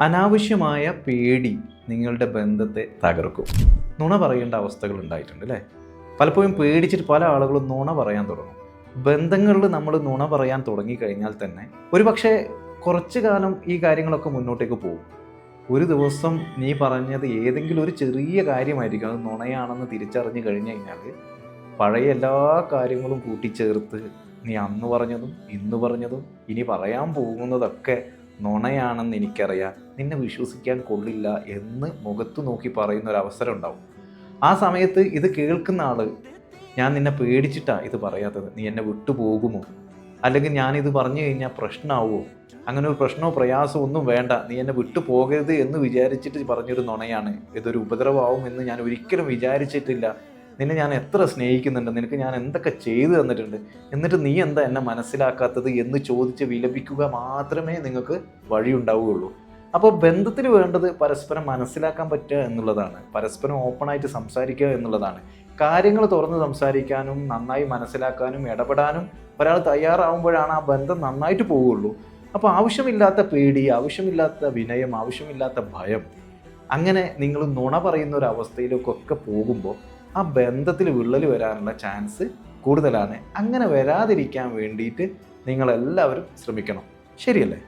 അനാവശ്യമായ പേടി നിങ്ങളുടെ ബന്ധത്തെ തകർക്കും. നുണ പറയേണ്ട അവസ്ഥകൾ ഉണ്ടായിട്ടുണ്ട് അല്ലേ? പലപ്പോഴും പേടിച്ചിട്ട് പല ആളുകളും നുണ പറയാൻ തുടങ്ങും. ബന്ധങ്ങളിൽ നമ്മൾ നുണ പറയാൻ തുടങ്ങിക്കഴിഞ്ഞാൽ തന്നെ ഒരു പക്ഷേ കുറച്ചു കാലം ഈ കാര്യങ്ങളൊക്കെ മുന്നോട്ടേക്ക് പോകും. ഒരു ദിവസം നീ പറഞ്ഞത് ഏതെങ്കിലും ഒരു ചെറിയ കാര്യമായിരിക്കും. അത് നുണയാണെന്ന് തിരിച്ചറിഞ്ഞു കഴിഞ്ഞു കഴിഞ്ഞാൽ പഴയ എല്ലാ കാര്യങ്ങളും കൂട്ടിച്ചേർത്ത് നീ അന്ന് പറഞ്ഞതും ഇന്ന് പറഞ്ഞതും ഇനി പറയാൻ പോകുന്നതൊക്കെ നുണയാണെന്ന് എനിക്കറിയാം. നിന്നെ വിശ്വസിക്കാൻ കൊള്ളില്ല എന്ന് മുഖത്ത് നോക്കി പറയുന്ന ഒരു അവസരം ഉണ്ടാവും ആ സമയത്ത് ഇത് കേൾക്കുന്ന ആൾ ഞാൻ നിന്നെ പേടിച്ചിട്ടാ ഇത് പറയാത്തത്. നീ എന്നെ വിട്ടുപോകുമോ അല്ലെങ്കിൽ ഞാനിത് പറഞ്ഞു കഴിഞ്ഞാൽ പ്രശ്നമാവുമോ? അങ്ങനെ ഒരു പ്രശ്നമോ പ്രയാസമോ ഒന്നും വേണ്ട. നീ എന്നെ വിട്ടു പോകരുത് എന്ന് വിചാരിച്ചിട്ട് പറഞ്ഞൊരു നുണയാണ്. ഇതൊരു ഉപദ്രവമാവും എന്ന് ഞാൻ ഒരിക്കലും വിചാരിച്ചിട്ടില്ല. നിന്നെ ഞാൻ എത്ര സ്നേഹിക്കുന്നുണ്ട് നിനക്ക് ഞാൻ എന്തൊക്കെ ചെയ്തു തന്നിട്ടുണ്ട് എന്നിട്ട് നീ എന്താ എന്നെ മനസ്സിലാക്കാത്തത് എന്ന് ചോദിച്ച് വിലപിക്കുക മാത്രമേ നിങ്ങൾക്ക് വഴിയുണ്ടാവുകയുള്ളൂ. അപ്പോൾ ബന്ധത്തിൽ വേണ്ടത് പരസ്പരം മനസ്സിലാക്കാൻ പറ്റുക എന്നുള്ളതാണ്. പരസ്പരം ഓപ്പണായിട്ട് സംസാരിക്കുക എന്നുള്ളതാണ്. കാര്യങ്ങൾ തുറന്ന് സംസാരിക്കാനും നന്നായി മനസ്സിലാക്കാനും ഇടപെടാനും ഒരാൾ തയ്യാറാവുമ്പോഴാണ് ആ ബന്ധം നന്നായിട്ട് പോവുകയുള്ളൂ അപ്പോൾ ആവശ്യമില്ലാത്ത പേടി ആവശ്യമില്ലാത്ത വിനയം ആവശ്യമില്ലാത്ത ഭയം അങ്ങനെ നിങ്ങൾ നുണ പറയുന്ന ഒരു അവസ്ഥയിലേക്കൊക്കെ പോകുമ്പോൾ ആ ബന്ധത്തിൽ വിള്ളൽ വരാനുള്ള ചാൻസ് കൂടുതലാണ്. അങ്ങനെ വരാതിരിക്കാൻ വേണ്ടിയിട്ട് നിങ്ങളെല്ലാവരും ശ്രമിക്കണം. ശരിയല്ലേ?